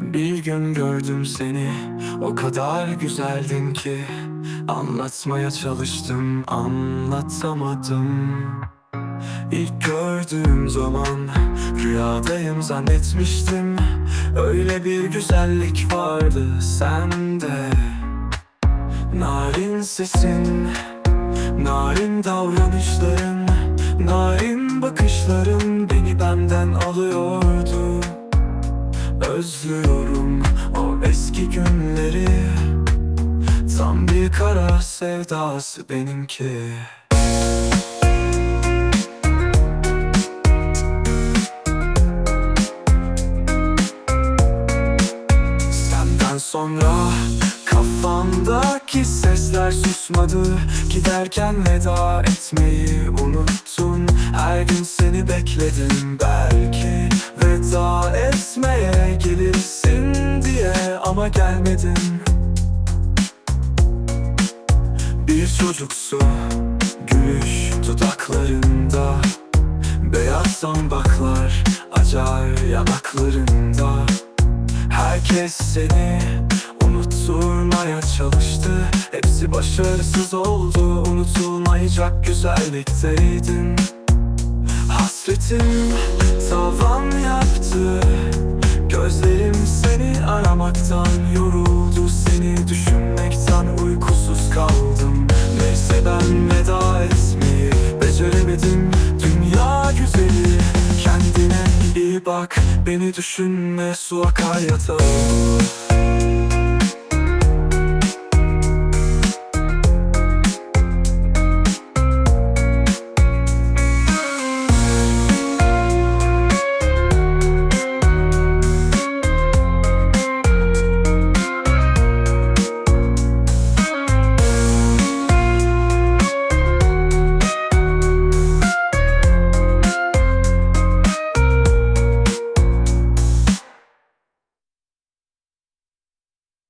Bir gün gördüm seni O kadar güzeldin ki. Anlatmaya çalıştım Anlatamadım. İlk gördüğüm zaman Rüyadayım zannetmiştim. Öyle bir güzellik vardı sende. Narin sesin Narin davranışların Narin bakışların Beni benden alıyordu Özlüyorum o eski günleri. Tam bir kara sevdası benimki. Senden sonra kafamdaki sesler susmadı. Giderken veda etmeyi unuttun. Her gün seni bekledim etmeye gelirsin diye ama gelmedin. Bir çocuksu gülüş dudaklarında Beyaz zambaklar acar yanaklarında. Herkes seni unutturmaya çalıştı Hepsi başarısız oldu Unutulmayacak güzellikteydin. Hasretim tavan yoruldu Seni düşünmekten uykusuz kaldım. Neyse ben veda etmeyi beceremedim. Dünya güzeli kendine iyi bak Beni düşünme su akar yatağa